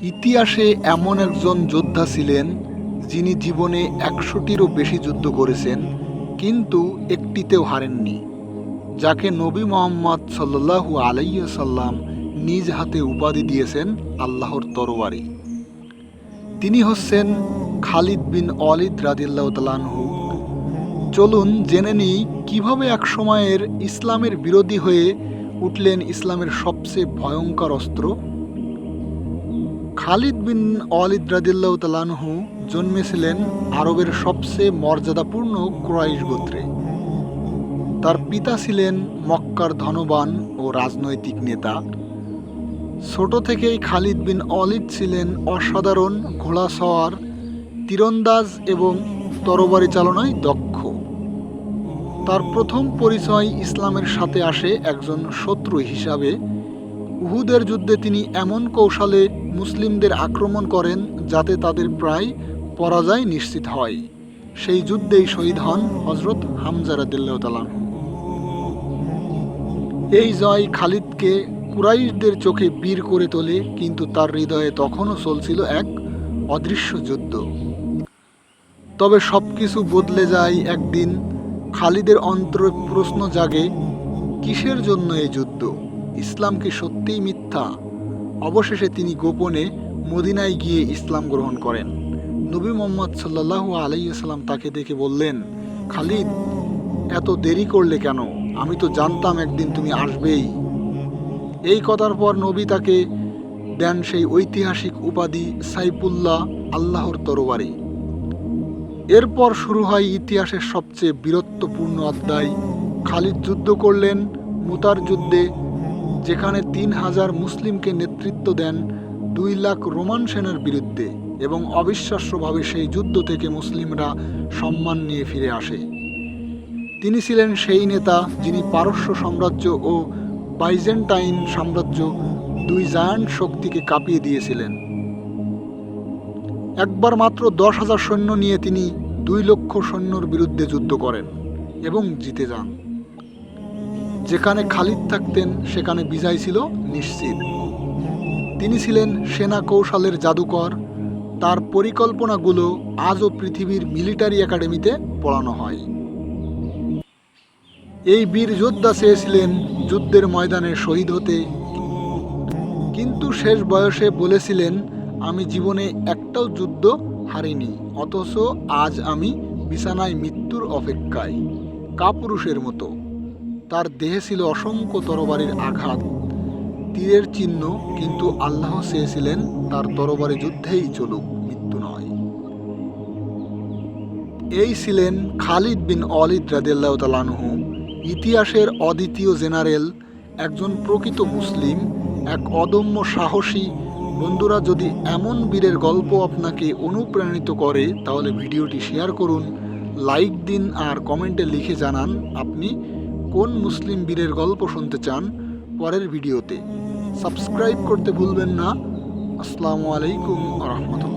ইতিহাসে এমন একজন যোদ্ধা ছিলেন যিনি জীবনে একশোটিরও বেশি যুদ্ধ করেছেন, কিন্তু একটিতেও হারেননি, যাকে নবী মোহাম্মদ সাল্লাল্লাহু আলাইহি সাল্লাম নিজ হাতে উপাধি দিয়েছেন আল্লাহর তরবারি। তিনি হচ্ছেন খালিদ বিন অলিদ রাদিল্লাহ তালানহু চলুন জেনে নিই কীভাবে এক সময়ের ইসলামের বিরোধী হয়ে উঠলেন ইসলামের সবচেয়ে ভয়ঙ্কর অস্ত্র। খালিদ বিন অলিদ রাদিল্লাহ তালানহু জন্মেছিলেন আরবের সবচেয়ে মর্যাদাপূর্ণ ক্রয়েশ গোত্রে। তার পিতা ছিলেন মক্কার ধনবান ও রাজনৈতিক নেতা। ছোট থেকেই খালিদ বিন অলিদ ছিলেন অসাধারণ ঘোড়া সওয়ার তীরন্দাজ এবং তরবারি চালনায় দক্ষ। তার প্রথম পরিচয় ইসলামের সাথে আসে একজন শত্রু হিসাবে উহুদের যুদ্ধে তিনি এমন কৌশলে মুসলিমদের আক্রমণ করেন যাতে তাদের প্রায় পরাজয় নিশ্চিত হয়। সেই যুদ্ধেই শহীদ হন হজরত হামজারাদিল্লাহ তালান এই জয় খালিদকে কুরাইশদের চোখে বীর করে তোলে, কিন্তু তার হৃদয়ে তখনও চলছিল এক অদৃশ্য যুদ্ধ। তবে সব কিছু বদলে যায় একদিন খালিদের অন্তরে প্রশ্ন জাগে, কিসের জন্য এই যুদ্ধ? ইসলাম কি সত্যিই মিথ্যা? অবশেষে তিনি গোপনে মদিনায় গিয়ে ইসলাম গ্রহণ করেন। নবী মোহাম্মদ সাল্লাহু আলাইসাল্লাম তাকে দেখে বললেন, খালিদ, এত দেরি করলে কেন? আমি তো জানতাম একদিন তুমি আসবেই। এই কথার পর নবী তাকে দেন সেই ঐতিহাসিক উপাধি সাইফুল্লাহ আল্লাহর তরবারি। এরপর শুরু হয় ইতিহাসের সবচেয়ে বীরত্বপূর্ণ অধ্যায়। খালিদ যুদ্ধ করলেন, মুতার যুদ্ধে যেখানে তিন হাজার মুসলিমকে নেতৃত্ব দেন দুই লাখ রোমান সেনার বিরুদ্ধে এবং অবিশ্বাস্যভাবে সেই যুদ্ধ থেকে মুসলিমরা সম্মান নিয়ে ফিরে আসে। তিনি ছিলেন সেই নেতা যিনি পারস্য সাম্রাজ্য ও বাইজেন্টাইন সাম্রাজ্য দুই জায়ান্ট শক্তিকে কাঁপিয়ে দিয়েছিলেন। একবার মাত্র দশ হাজার সৈন্য নিয়ে তিনি দুই লক্ষ সৈন্যর বিরুদ্ধে যুদ্ধ করেন এবং জিতে যান। যেখানে খালিদ থাকতেন, সেখানে বিজয় ছিল নিশ্চিত। তিনি ছিলেন সেনা কৌশলের জাদুকর। তার পরিকল্পনাগুলো আজও পৃথিবীর মিলিটারি একাডেমিতে পড়ানো হয়। এই বীর যোদ্ধা চেয়েছিলেন যুদ্ধের ময়দানে শহীদ হতে। কিন্তু শেষ বয়সে বলেছিলেন, আমি জীবনে একটাও যুদ্ধ হারিনি, অথচ আজ আমি বিছানায় মৃত্যুর অপেক্ষায়, কাপুরুষের মতো। তার দেহে ছিল অসংখ্য তরবারির আঘাত। তীরের চিহ্ন কিন্তু আল্লাহ চেয়েছিলেন তার তরবারি যুদ্ধেই চলুক, মৃত্যু নয়। এই ছিলেন খালিদ বিন অলিদ রাদিল্লাহ তালানহু ইতিহাসের অদ্বিতীয় জেনারেল, একজন প্রকৃত মুসলিম, এক অদম্য সাহসী। বন্ধুরা, যদি এমন বীরের গল্প আপনাকে অনুপ্রাণিত করে, তাহলে ভিডিওটি শেয়ার করুন, লাইক দিন আর কমেন্টে লিখে জানান আপনি কোন মুসলিম বীরের গল্প শুনতে চান পরের ভিডিওতে। সাবস্ক্রাইব করতে ভুলবেন না। আসসালামু আলাইকুম রহমতুল্লাহ।